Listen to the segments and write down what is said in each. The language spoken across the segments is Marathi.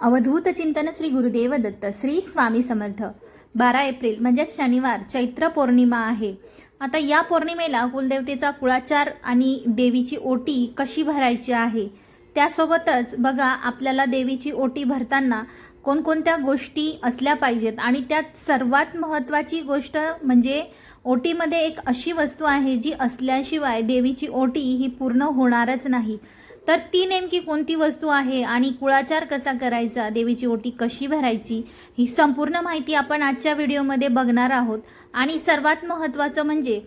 अवधूत चिंतन श्री गुरुदेव दत्त श्री स्वामी समर्थ. बारा एप्रिल म्हणजेच शनिवार चैत्र पौर्णिमा आहे. आता या पौर्णिमेला कुलदेवतेचा कुळाचार आणि देवीची ओटी कशी भरायची आहे? त्यासोबतच बघा आपल्याला देवीची ओटी भरताना कोणकोणत्या गोष्टी असल्या पाहिजेत? आणि त्यात सर्वात महत्त्वाची गोष्ट म्हणजे ओटीमध्ये एक अशी वस्तू आहे जी असल्याशिवाय देवीची ओटी ही पूर्ण होणारच नाही. तर ती नेमकी कोणती वस्तू आहे आणि कुळाचार कसा करायचा देवीची ओटी कशी भरायची ही संपूर्ण माहिती आपण आजच्या व्हिडिओमध्ये बघणार आहोत. आणि सर्वात महत्त्वाचं म्हणजे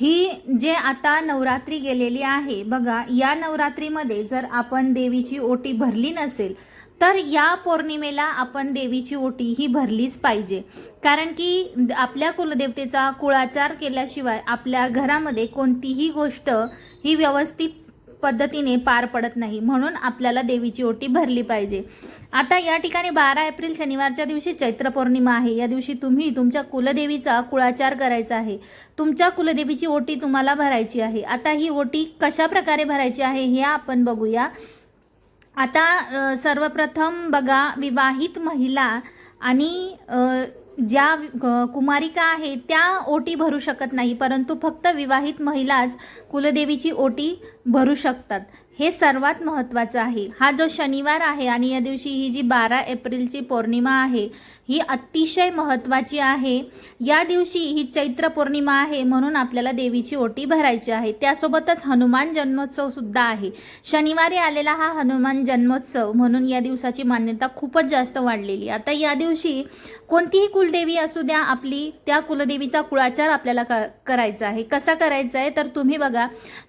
ही जे आता नवरात्री गेलेली आहे बघा या नवरात्रीमध्ये जर आपण देवीची ओटी भरली नसेल तर या पौर्णिमेला आपण देवीची ओटी ही भरलीच पाहिजे. कारण की आपल्या कुलदेवतेचा कुळाचार केल्याशिवाय आपल्या घरामध्ये कोणतीही गोष्ट ही व्यवस्थित पद्धतीने पार पडत नाही. म्हणून आपल्याला देवीची ओटी भरली पाहिजे. आता या ठिकाणी बारा एप्रिल शनिवारच्या दिवशी चैत्र पौर्णिमा आहे. या दिवशी तुम्ही तुमच्या कुलदेवीचा कुळाचार करायचा आहे. तुमच्या कुलदेवीची ओटी तुम्हाला भरायची आहे. आता ही ओटी कशा प्रकारे भरायची आहे हे आपण बघूया. आता सर्वप्रथम बघा विवाहित महिला आणि ज्या कुमारिका आहेत त्या ओटी भरू शकत नाही परंतु फक्त विवाहित महिलाच कुलदेवीची ओटी भरू शकतात. हे सर्वात महत्त्वाचं आहे. हा जो शनिवार आहे आणि या दिवशी ही जी बारा एप्रिलची पौर्णिमा आहे ही अतिशय महत्त्वाची आहे. या दिवशी ही चैत्र पौर्णिमा आहे म्हणून आपल्याला देवीची ओटी भरायची आहे. त्यासोबतच हनुमान जन्मोत्सव सुद्धा आहे. शनिवारी आलेला हा हनुमान जन्मोत्सव म्हणून या दिवसाची मान्यता खूपच जास्त वाढलेली आता या दिवशी कोणतीही कुलदेवी असू द्या आपली त्या कुलदेवीचा कुळाचार आपल्याला क करायचा आहे. कसा करायचा आहे? तर तुम्ही बघा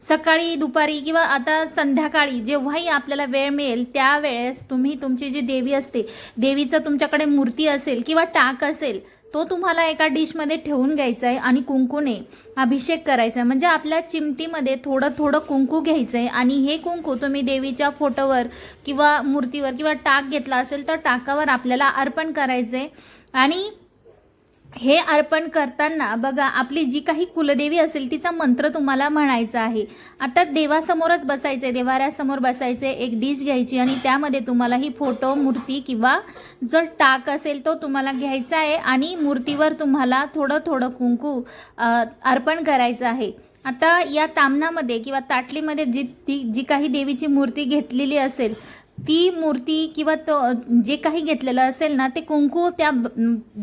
सकाळी दुपारी किंवा आता संध्या संध्याकाळी जेव्हाही आपल्याला वेळ मिळेल त्यावेळेस तुम्ही तुमची जी देवी असते देवीचं तुमच्याकडे मूर्ती असेल किंवा टाक असेल तो तुम्हाला एका डिशमध्ये ठेवून घ्यायचा आहे आणि कुंकूने अभिषेक करायचा आहे म्हणजे आपल्या चिमटीमध्ये थोडं थोडं कुंकू घ्यायचं आहे आणि हे कुंकू तुम्ही देवीच्या फोटोवर किंवा मूर्तीवर किंवा टाक घेतला असेल तर टाकावर आपल्याला अर्पण करायचं आहे आणि हे अर्पण करताना बघा आपली जी काही कुलदेवी असेल तिचा मंत्र तुम्हाला म्हणायचा आहे. आता देवासमोरच बसायचं आहे देवाऱ्यासमोर बसायचे एक डिश घ्यायची आणि त्यामध्ये तुम्हाला ही फोटो मूर्ती किंवा जो टाक असेल तो तुम्हाला घ्यायचा आहे आणि मूर्तीवर तुम्हाला थोडं थोडं कुंकू अर्पण करायचं आहे. आता या तामणामध्ये किंवा ताटलीमध्ये जी ती जी काही देवीची मूर्ती घेतलेली असेल ती मूर्ती किंवा तो जे काही घेतलेलं असेल ना ते कुंकू त्या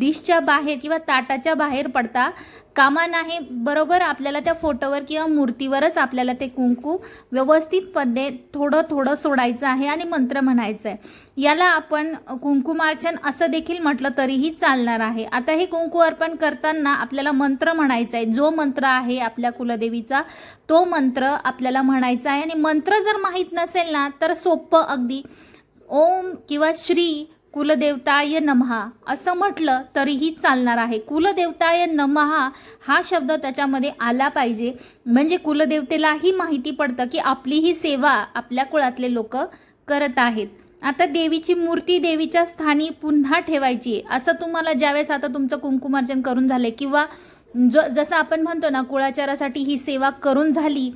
डिशच्या बाहेर किंवा ताटाच्या बाहेर पडता. कामा नाही बरोबर आपल्याला त्या फोटोवर किंवा मूर्तीवरच आपल्याला ते कुंकू व्यवस्थितपणे थोडं थोडं सोडायचं आहे आणि मंत्र म्हणायचं आहे याला आपण कुंकुमार्चन असं देखील म्हटलं तरीही चालणार आहे. आता हे कुंकू अर्पण करताना आपल्याला मंत्र म्हणायचा आहे जो मंत्र आहे आपल्या कुलदेवीचा तो मंत्र आपल्याला म्हणायचा आहे आणि मंत्र जर माहीत नसेल ना तर सोपं अगदी. ओम किंवा श्री कुलदेवताय नमहा असं म्हटलं तरीही चालणार आहे. कुलदेवताय नमहा हा शब्द त्याच्यामध्ये आला पाहिजे. म्हणजे कुलदेवतेलाही माहिती पडतं की आपली ही सेवा आपल्या कुळातले लोक करत आहेत. आता देवीची मूर्ती देवीच्या स्थानी पुन्हा ठेवायची आहे. असं तुम्हाला ज्यावेळेस आता तुमचं कुंकुमार्चन करून झालं किंवा ज जसं आपण म्हणतो ना कुळाचारासाठी ही सेवा करून झाली.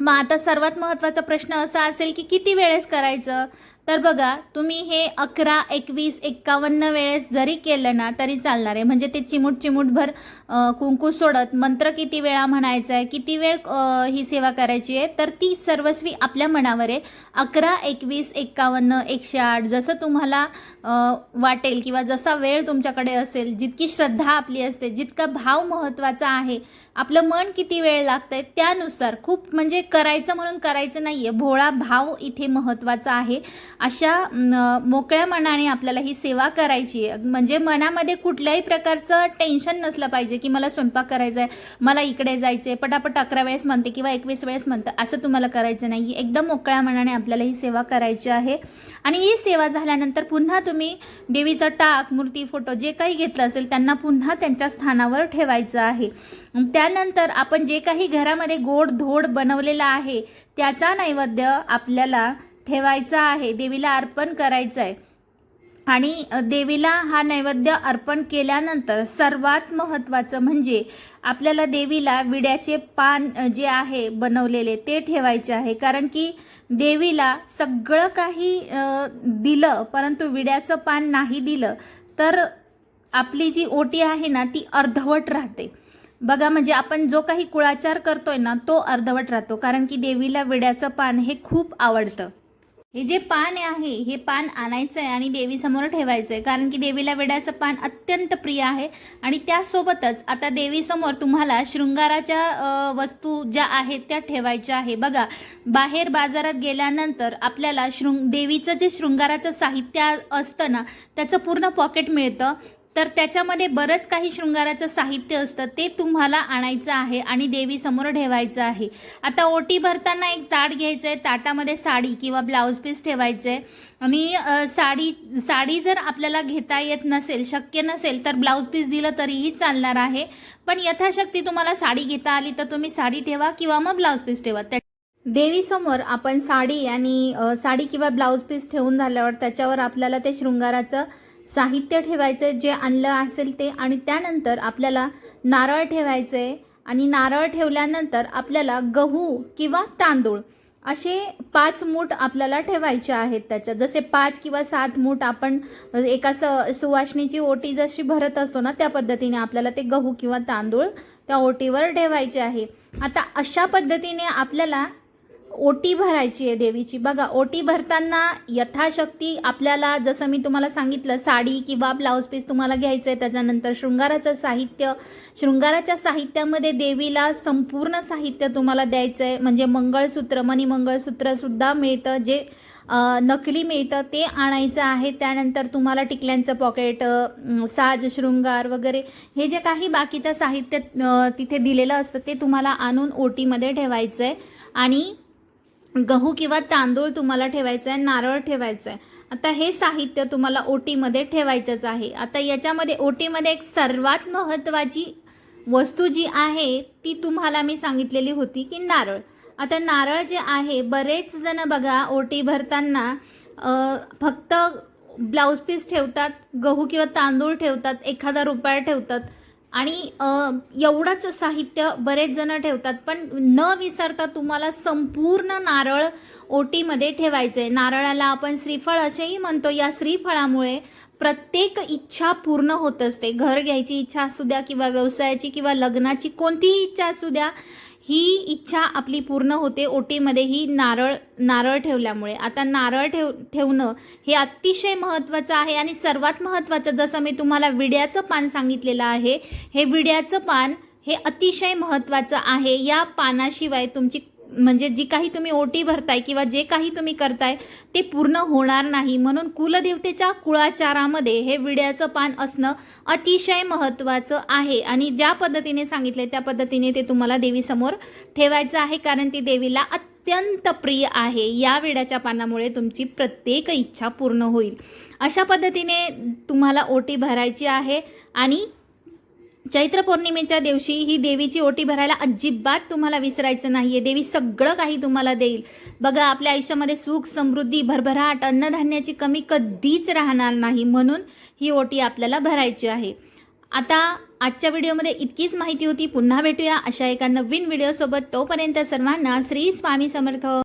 मग आता सर्वात महत्त्वाचा प्रश्न असा असेल की किती वेळेस करायचं? तर बघा तुम्ही हे अकरा एकवीस एक्कावन्न वेळेस जरी केलं ना तरी चालणार आहे. म्हणजे ते चिमूट चिमूटभर कुंकू सोडत मंत्र किती वेळा म्हणायचा आहे किती वेळ ही सेवा करायची आहे तर ती सर्वस्वी आपल्या मनावर आहे. अकरा एकवीस एक्कावन्न एकशे आठ जसं तुम्हाला वाटेल किंवा जसा वेळ तुमच्याकडे असेल जितकी श्रद्धा आपली असते जितका भाव महत्त्वाचा आहे आपलं मन किती वेळ लागतंय त्यानुसार खूप म्हणजे करायचं म्हणून करायचं नाही आहे भोळा भाव इथे महत्त्वाचा आहे. अशा मोकळ्या मनाने आपल्याला ही सेवा करायची आहे. म्हणजे मनामध्ये कुठल्याही प्रकारचं टेन्शन नसलं पाहिजे की मला स्वयंपाक करायचा आहे मला इकडे जायचं आहे पटापट अकरा वेळेस म्हणते किंवा एकवीस वेळेस म्हणतं असं तुम्हाला करायचं नाही. एकदम मोकळ्या मनाने आपल्याला ही सेवा करायची आहे. आणि ही सेवा झाल्यानंतर पुन्हा तुम्ही देवीचा टाक मूर्ती फोटो जे काही घेतलं असेल त्यांना पुन्हा त्यांच्या स्थानावर ठेवायचं आहे. त्यानंतर आपण जे काही घरामध्ये गोड धोड बनवलेला आहे त्याचा नैवेद्य आपल्याला ठेवायचा आहे देवीला अर्पण करायचं आहे आणि देवीला हा नैवेद्य अर्पण केल्यानंतर सर्वात महत्त्वाचं म्हणजे आपल्याला देवीला विड्याचे पान जे आहे बनवलेले ते ठेवायचे आहे. कारण की देवीला सगळं काही दिलं परंतु विड्याचं पान नाही दिलं तर आपली जी ओटी आहे ना ती अर्धवट राहते. बघा म्हणजे आपण जो काही कुळाचार करतोय ना तो अर्धवट राहतो. कारण की देवीला विड्याचं पान हे खूप आवडतं. हे जे पान आहे हे पान आणायचं आहे आणि देवीसमोर ठेवायचं आहे कारण की देवीला वेड्याचं पान अत्यंत प्रिय आहे आणि त्यासोबतच आता देवीसमोर तुम्हाला शृंगाराच्या वस्तू ज्या आहेत त्या ठेवायच्या आहे. बघा बाहेर बाजारात गेल्यानंतर आपल्याला शृंग देवीचं जे शृंगाराचं साहित्य असतं ना त्याचं पूर्ण पॉकेट मिळतं. तर त्याच्यामध्ये बरंच काही शृंगाराचं साहित्य असतं ते तुम्हाला आणायचं आहे आणि देवीसमोर ठेवायचं आहे. आता ओटी भरताना एक ताट घ्यायचं आहे ताटामध्ये साडी किंवा ब्लाऊज पीस ठेवायचं आहे आणि साडी साडी जर आपल्याला घेता येत नसेल शक्य नसेल तर ब्लाऊज पीस दिलं तरीही चालणार आहे. पण यथाशक्ती तुम्हाला साडी घेता आली तर तुम्ही साडी ठेवा किंवा मग ब्लाऊज पीस ठेवा. त्या देवीसमोर आपण साडी आणि साडी किंवा ब्लाऊज पीस ठेवून झाल्यावर त्याच्यावर आपल्याला ते शृंगाराचं साहित्य ठेवायचं जे आणलं असेल ते. आणि त्यानंतर आपल्याला नारळ ठेवायचं आहे आणि नारळ ठेवल्यानंतर आपल्याला गहू किंवा तांदूळ असे पाच मूठ आपल्याला ठेवायचे आहेत त्याच्या जसे पाच किंवा सात मूठ आपण एका स सुवासणीची ओटी जशी भरत असतो ना त्या पद्धतीने आपल्याला ते गहू किंवा तांदूळ त्या ओटीवर ठेवायचे आहे. आता अशा पद्धतीने आपल्याला ओटी भरायची आहे देवीची. बघा ओटी भरताना यथाशक्ती आपल्याला जसं मी तुम्हाला सांगितलं साडी किंवा ब्लाऊज पीस तुम्हाला घ्यायचं आहे त्याच्यानंतर शृंगाराचं साहित्य. शृंगाराच्या साहित्यामध्ये देवीला संपूर्ण साहित्य तुम्हाला द्यायचं आहे म्हणजे मंगळसूत्र मणी मंगळसूत्रसुद्धा मिळतं जे नकली मिळतं ते आणायचं आहे. त्यानंतर तुम्हाला टिकल्यांचं पॉकेट साज शृंगार वगैरे हे जे काही बाकीचं साहित्य तिथे दिलेलं असतं ते तुम्हाला आणून ओटीमध्ये ठेवायचं आहे आणि गहू किंवा तांदूळ तुम्हाला ठेवायचं आहे नारळ ठेवायचं आहे. आता हे साहित्य तुम्हाला ओटीमध्ये ठेवायचंच आहे. आता याच्यामध्ये ओटीमध्ये एक सर्वात महत्त्वाची वस्तू जी आहे ती तुम्हाला मी सांगितलेली होती की नारळ. आता नारळ जे आहे बरेच जण बघा ओटी भरताना फक्त ब्लाऊज पीस ठेवतात गहू किंवा तांदूळ ठेवतात एखादा रुपया ठेवतात. आणि एवढंच साहित्य बरेच जण ठेवतात पण न विसरता तुम्हाला संपूर्ण नारळ ओटीमध्ये ठेवायचं आहे नारळाला आपण श्रीफळ असेही म्हणतो या श्रीफळामुळे प्रत्येक इच्छा पूर्ण होत असते. घर घ्यायची इच्छा असू द्या किंवा व्यवसायाची किंवा लग्नाची कोणतीही इच्छा असू द्या ही इच्छा आपली पूर्ण होते ओटीमध्ये ही नारळ नारळ ठेवल्यामुळे. आता नारळ ठेव ठेवणं हे अतिशय महत्त्वाचं आहे आणि सर्वात महत्त्वाचं जसं मी तुम्हाला विड्याचं पान सांगितलेलं आहे हे विड्याचं पान हे अतिशय महत्त्वाचं आहे. या पानाशिवाय तुमची म्हणजे जी काही तुम्ही ओटी भरताय किंवा जे काही तुम्ही करताय ते पूर्ण होणार नाही. म्हणून कुलदेवतेच्या कुळाचारामध्ये हे विड्याचं पान असणं अतिशय महत्त्वाचं आहे. आणि ज्या पद्धतीने सांगितले त्या पद्धतीने ते तुम्हाला देवीसमोर ठेवायचं आहे कारण ती देवीला अत्यंत प्रिय आहे. या विड्याच्या पानामुळे तुमची प्रत्येक इच्छा पूर्ण होईल. अशा पद्धतीने तुम्हाला ओटी भरायची आहे आणि चैत्र पौर्णिमेच्या दिवशी ही देवीची ओटी भरायला अजिबात तुम्हाला विसरायचं नाही आहे देवी सगळं काही तुम्हाला देईल. बघा आपल्या आयुष्यामध्ये सुख समृद्धी भरभराट अन्नधान्याची कमी कधीच राहणार नाही म्हणून ही ओटी आपल्याला भरायची आहे. आता आजच्या व्हिडिओमध्ये इतकीच माहिती होती. पुन्हा भेटूया अशा एका नवीन व्हिडिओसोबत. तोपर्यंत सर्वांना श्री स्वामी समर्थ.